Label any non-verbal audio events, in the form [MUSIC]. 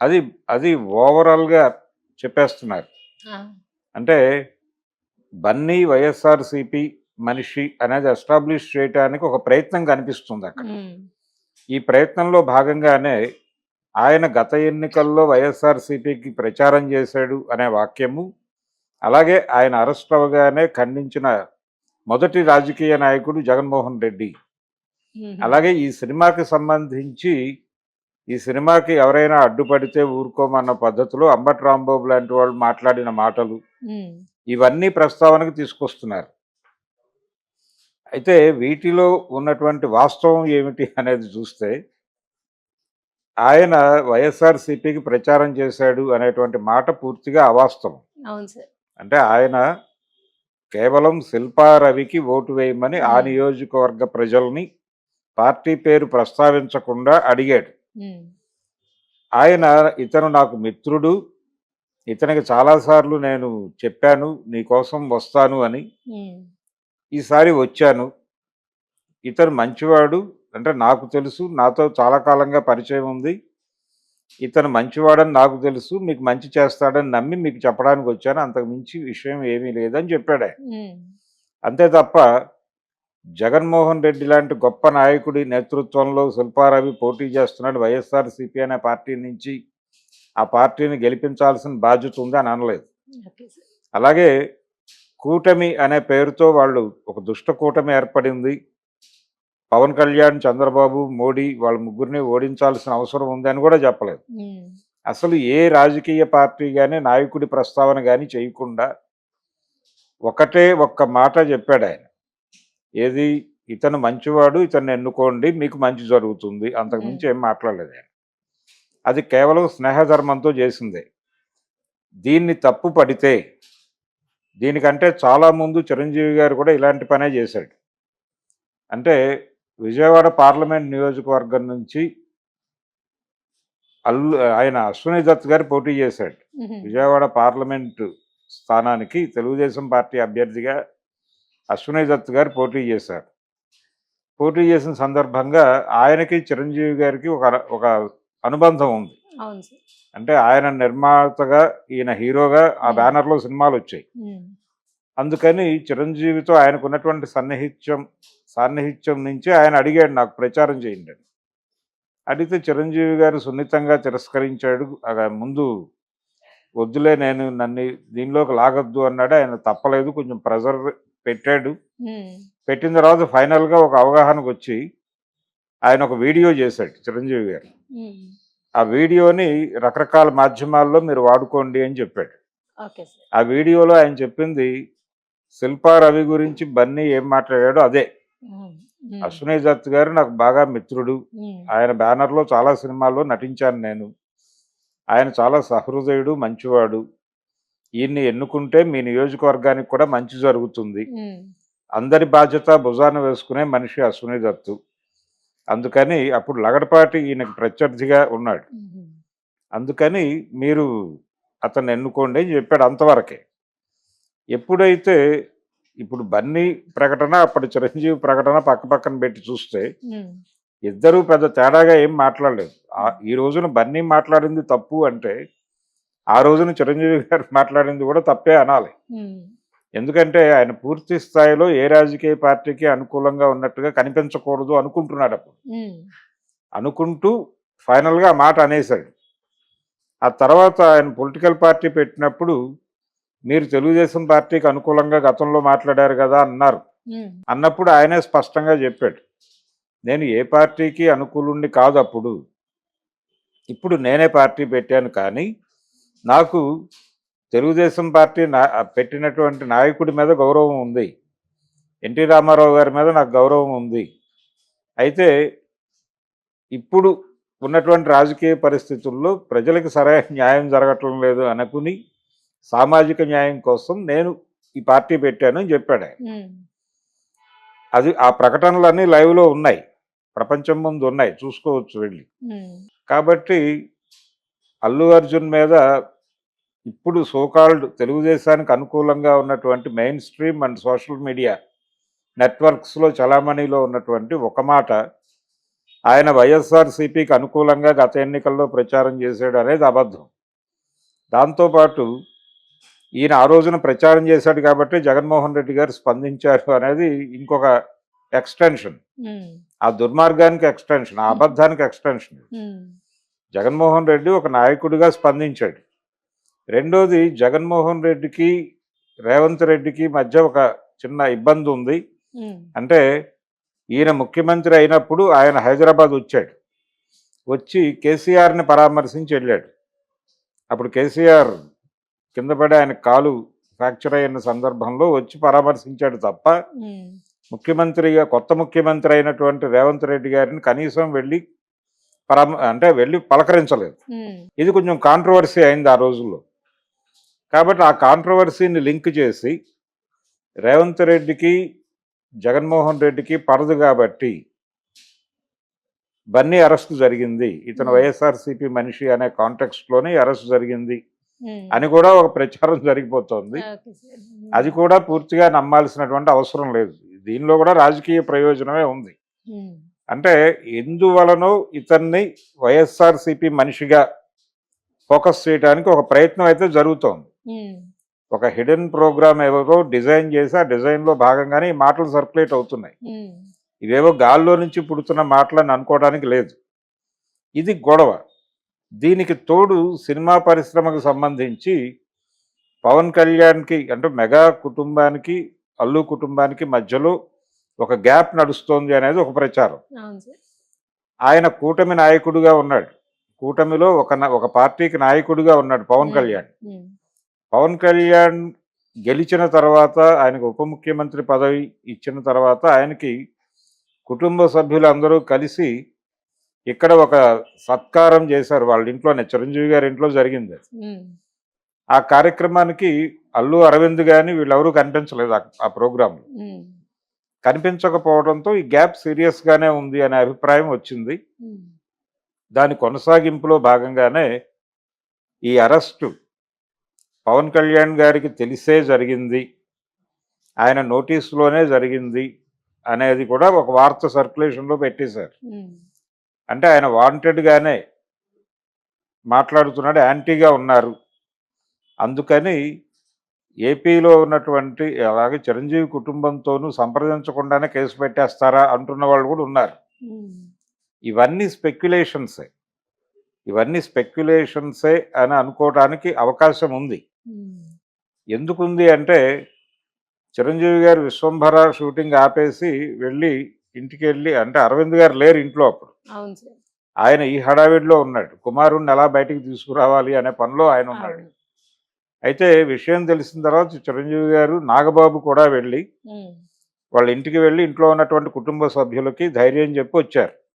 అది అది ఓవరాల్గా చెప్పేస్తున్నారు. అంటే బన్నీ వైఎస్ఆర్సిపి మనిషి అనేది ఎస్టాబ్లిష్ చేయడానికి ఒక ప్రయత్నం కనిపిస్తుంది అక్కడ. ఈ ప్రయత్నంలో భాగంగానే ఆయన గత ఎన్నికల్లో వైఎస్ఆర్సీపీకి ప్రచారం చేశాడు అనే వాక్యము అలాగే ఆయన అరెస్ట్ అవగానే ఖండించిన మొదటి రాజకీయ నాయకుడు జగన్మోహన్ రెడ్డి. అలాగే ఈ సినిమాకి సంబంధించి ఈ సినిమాకి ఎవరైనా అడ్డుపడితే ఊరుకోమన్న పద్ధతిలో అంబటి రాంబాబు లాంటి వాళ్ళు మాట్లాడిన మాటలు ఇవన్నీ ప్రస్తావనకు తీసుకొస్తున్నారు. అయితే వీటిలో ఉన్నటువంటి వాస్తవం ఏమిటి అనేది చూస్తే ఆయన వైఎస్ఆర్సీపీకి ప్రచారం చేశాడు అనేటువంటి మాట పూర్తిగా అవాస్తవం. అంటే ఆయన కేవలం శిల్పా రవికి ఓటు వేయమని ఆ. నియోజకవర్గ ప్రజల్ని పార్టీ పేరు ప్రస్తావించకుండా అడిగాడు. ఆయన ఇతను నాకు మిత్రుడు. ఇతనికి చాలాసార్లు నేను చెప్పాను నీ కోసం వస్తాను అని. ఈసారి వచ్చాను. ఇతను మంచివాడు అంటే నాకు తెలుసు నాతో చాలా కాలంగా పరిచయం ఉంది. ఇతను మంచివాడని నాకు తెలుసు మీకు మంచి చేస్తాడని నమ్మి మీకు చెప్పడానికి వచ్చాను. అంతకు మించి విషయం ఏమీ లేదని చెప్పాడు అంతే తప్ప జగన్మోహన్ రెడ్డి లాంటి గొప్ప నాయకుడి నేతృత్వంలో శిల్పారవి పోటీ చేస్తున్నాడు వైఎస్ఆర్సీపీ అనే పార్టీ నుంచి. ఆ పార్టీని గెలిపించాల్సిన బాధ్యత ఉంది అని అనలేదు. అలాగే కూటమి అనే పేరుతో వాళ్ళు ఒక దుష్ట కూటమి ఏర్పడింది. పవన్ కళ్యాణ్ చంద్రబాబు మోడీ వాళ్ళ ముగ్గురిని ఓడించాల్సిన అవసరం ఉంది అని కూడా చెప్పలేదు. అసలు ఏ రాజకీయ పార్టీ కానీ నాయకుడి ప్రస్తావన కానీ చేయకుండా ఒకటే ఒక్క మాట చెప్పాడు ఆయన. ఏది ఇతను మంచివాడు ఇతన్ని ఎన్నుకోండి మీకు మంచి జరుగుతుంది. అంతకు మించి ఏం మాట్లాడలేదు ఆయన. అది కేవలం స్నేహధర్మంతో చేసిందే. దీన్ని తప్పు పడితే దీనికంటే చాలా ముందు చిరంజీవి గారు కూడా ఇలాంటి పనే చేశాడు. అంటే విజయవాడ పార్లమెంట్ నియోజకవర్గం నుంచి అల్లు ఆయన అశ్విని దత్ గారు పోటీ చేశాడు. విజయవాడ పార్లమెంట్ స్థానానికి తెలుగుదేశం పార్టీ అభ్యర్థిగా అశ్విని దత్ గారు పోటీ చేశారు. పోటీ చేసిన సందర్భంగా ఆయనకి చిరంజీవి గారికి ఒక ఒక అనుబంధం ఉంది. అంటే ఆయన నిర్మాతగా ఈయన హీరోగా ఆ. బ్యానర్లో సినిమాలు వచ్చాయి. అందుకని చిరంజీవితో ఆయనకు ఉన్నటువంటి సన్నిహిత్యం సాన్నిహిత్యం నుంచి ఆయన అడిగాడు నాకు ప్రచారం చేయండి అని. అడిగితే చిరంజీవి గారు సున్నితంగా తిరస్కరించాడు. ముందు వద్దులే నేను నన్ను దీనిలోకి లాగొద్దు అన్నాడు. ఆయన తప్పలేదు కొంచెం ప్రెజర్ పెట్టాడు. పెట్టిన తర్వాత ఫైనల్గా ఒక అవగాహనకు వచ్చి ఆయన ఒక వీడియో చేశాడు చిరంజీవి గారు. ఆ వీడియోని రకరకాల మాధ్యమాల్లో మీరు వాడుకోండి అని చెప్పాడు. ఆ వీడియోలో ఆయన చెప్పింది శిల్పా రవి గురించి బన్నీ ఏం మాట్లాడాడో అదే. అశ్విని దత్ గారు నాకు బాగా మిత్రుడు. ఆయన బ్యానర్లో చాలా సినిమాల్లో నటించాను నేను. ఆయన చాలా సహృదయుడు మంచివాడు. ఈయన్ని ఎన్నుకుంటే మీ నియోజకవర్గానికి కూడా మంచి జరుగుతుంది. అందరి బాధ్యత భుజాన వేసుకునే మనిషి అశ్విని దత్తు అందుకని అప్పుడు లగడపాటి ఈయనకు ప్రత్యర్థిగా ఉన్నాడు. అందుకని మీరు అతన్ని ఎన్నుకోండి అని చెప్పాడు అంతవరకే. ఎప్పుడైతే ఇప్పుడు బన్నీ ప్రకటన అప్పటి చిరంజీవి ప్రకటన పక్క పక్కన పెట్టి చూస్తే ఇద్దరూ పెద్ద తేడాగా ఏం మాట్లాడలేదు. ఈ రోజున బన్నీ మాట్లాడింది తప్పు అంటే ఆ రోజున చిరంజీవి గారు [LAUGHS] మాట్లాడింది కూడా తప్పే అనాలి. ఎందుకంటే ఆయన పూర్తి స్థాయిలో ఏ రాజకీయ పార్టీకి అనుకూలంగా ఉన్నట్టుగా కనిపించకూడదు అనుకుంటున్నాడు అప్పుడు. అనుకుంటూ ఫైనల్గా మాట అనేశాడు. ఆ తర్వాత ఆయన పొలిటికల్ పార్టీ పెట్టినప్పుడు మీరు తెలుగుదేశం పార్టీకి అనుకూలంగా గతంలో మాట్లాడారు కదా అన్నారు. అన్నప్పుడు ఆయనే స్పష్టంగా చెప్పాడు. నేను ఏ పార్టీకి అనుకూలుండి కాదు అప్పుడు. ఇప్పుడు నేనే పార్టీ పెట్టాను కానీ నాకు తెలుగుదేశం పార్టీ నా పెట్టినటువంటి నాయకుడి మీద గౌరవం ఉంది. ఎన్టీ రామారావు గారి మీద నాకు గౌరవం ఉంది. అయితే ఇప్పుడు ఉన్నటువంటి రాజకీయ పరిస్థితుల్లో ప్రజలకు సరైన న్యాయం జరగటం లేదు అనుకుని సామాజిక న్యాయం కోసం నేను ఈ పార్టీ పెట్టాను అని చెప్పాడు అది ఆ ప్రకటనలన్నీ లైవ్లో ఉన్నాయి. ప్రపంచం ముందు ఉన్నాయి. చూసుకోవచ్చు వెళ్ళి. కాబట్టి అల్లు అర్జున్ మీద ఇప్పుడు సోకాల్డ్ తెలుగుదేశానికి అనుకూలంగా ఉన్నటువంటి mainstream and social media నెట్వర్క్స్లో చలామణిలో ఉన్నటువంటి ఒక మాట ఆయన వైఎస్ఆర్సీపీకి అనుకూలంగా గత ఎన్నికల్లో ప్రచారం చేశాడు అనేది అబద్ధం. దాంతోపాటు ఈయన ఆ రోజున ప్రచారం చేశాడు కాబట్టి జగన్మోహన్ రెడ్డి గారు స్పందించారు అనేది ఇంకొక ఎక్స్టెన్షన్. ఆ దుర్మార్గానికి ఎక్స్టెన్షన్ ఆ అబద్ధానికి ఎక్స్టెన్షన్. జగన్మోహన్ రెడ్డి ఒక నాయకుడిగా స్పందించాడు. రెండోది జగన్మోహన్ రెడ్డికి రేవంత్ రెడ్డికి మధ్య ఒక చిన్న ఇబ్బంది ఉంది. అంటే ఈయన ముఖ్యమంత్రి అయినప్పుడు ఆయన హైదరాబాద్ వచ్చాడు. వచ్చి కేసీఆర్ని పరామర్శించి వెళ్ళాడు. అప్పుడు కేసీఆర్ కింద పడి ఆయన కాలు ఫ్రాక్చర్ అయిన సందర్భంలో వచ్చి పరామర్శించాడు తప్ప ముఖ్యమంత్రిగా కొత్త ముఖ్యమంత్రి అయినటువంటి రేవంత్ రెడ్డి గారిని కనీసం వెళ్ళి పరామ అంటే వెళ్ళి పలకరించలేదు. ఇది కొంచెం కాంట్రవర్సీ అయింది ఆ రోజుల్లో. కాబట్టి ఆ కాంట్రవర్సీని లింక్ చేసి రేవంత్ రెడ్డికి జగన్మోహన్ రెడ్డికి పడదు కాబట్టి బన్నీ అరెస్ట్ జరిగింది. ఇతను. వైఎస్ఆర్సీపీ మనిషి అనే కాంటెక్స్ట్లోనే అరెస్ట్ జరిగింది. అని కూడా ఒక ప్రచారం జరిగిపోతుంది. అది కూడా పూర్తిగా నమ్మాల్సినటువంటి అవసరం లేదు. దీనిలో కూడా రాజకీయ ప్రయోజనమే ఉంది. అంటే ఎందువలనో ఇతన్ని వైఎస్ఆర్సీపీ మనిషిగా ఫోకస్ చేయడానికి ఒక ప్రయత్నం అయితే జరుగుతోంది. ఒక హిడెన్ ప్రోగ్రామ్ ఎవరో డిజైన్ చేసి ఆ డిజైన్లో భాగంగానే ఈ మాటలు సర్క్యులేట్ అవుతున్నాయి. ఉమ్, ఇవేవో గాల్లో నుంచి పుడుతున్న మాటలని అనుకోవడానికి లేదు. ఇది గొడవ. దీనికి తోడు సినిమా పరిశ్రమకు సంబంధించి పవన్ కళ్యాణ్కి అంటే మెగా కుటుంబానికి అల్లు కుటుంబానికి మధ్యలో ఒక గ్యాప్ నడుస్తోంది అనేది ఒక ప్రచారం. ఆయన కూటమి నాయకుడిగా ఉన్నాడు. కూటమిలో ఒక ఒక పార్టీకి నాయకుడిగా ఉన్నాడు పవన్ Hmm. కళ్యాణ్. పవన్ కళ్యాణ్ గెలిచిన తర్వాత ఆయనకు ఉప ముఖ్యమంత్రి పదవి ఇచ్చిన తర్వాత ఆయనకి కుటుంబ సభ్యులందరూ కలిసి ఇక్కడ ఒక సత్కారం చేశారు. వాళ్ళ ఇంట్లోనే చిరంజీవి గారి ఇంట్లో జరిగింది. ఆ కార్యక్రమానికి అల్లు అరవింద్ కానీ వీళ్ళెవరూ కనిపించలేదు ఆ- ప్రోగ్రాంలో. ఉమ్, కనిపించకపోవడంతో ఈ గ్యాప్ సీరియస్గానే ఉంది అనే అభిప్రాయం వచ్చింది. దాని కొనసాగింపులో భాగంగానే ఈ అరెస్టు పవన్ కళ్యాణ్ గారికి తెలిసే జరిగింది. ఆయన నోటీసులోనే జరిగింది అనేది కూడా ఒక వార్త సర్క్యులేషన్లో పెట్టేశారు. అంటే ఆయన వాంటెడ్గానే మాట్లాడుతున్నాడు యాంటీగా ఉన్నారు. అందుకని ఏపీలో ఉన్నటువంటి అలాగే చిరంజీవి కుటుంబంతోనూ సంప్రదించకుండానే కేసు పెట్టేస్తారా అంటున్న వాళ్ళు కూడా ఉన్నారు. ఇవన్నీ స్పెక్యులేషన్సే. ఇవన్నీ స్పెక్యులేషన్సే అని అనుకోవడానికి అవకాశం ఉంది. ఎందుకుంది అంటే చిరంజీవి గారు విశ్వంభర షూటింగ్ ఆపేసి వెళ్ళి ఇంటికి వెళ్ళి అంటే అరవింద్ గారు లేరు ఇంట్లో అప్పుడు. ఆయన ఈ హడావిడిలో ఉన్నాడు. కుమారుణ్ణి ఎలా బయటికి తీసుకురావాలి అనే పనిలో ఆయన ఉన్నాడు. అయితే విషయం తెలిసిన తర్వాత చిరంజీవి గారు నాగబాబు కూడా వెళ్ళి వాళ్ళ ఇంటికి వెళ్ళి ఇంట్లో ఉన్నటువంటి కుటుంబ సభ్యులకి ధైర్యం చెప్పి వచ్చారు.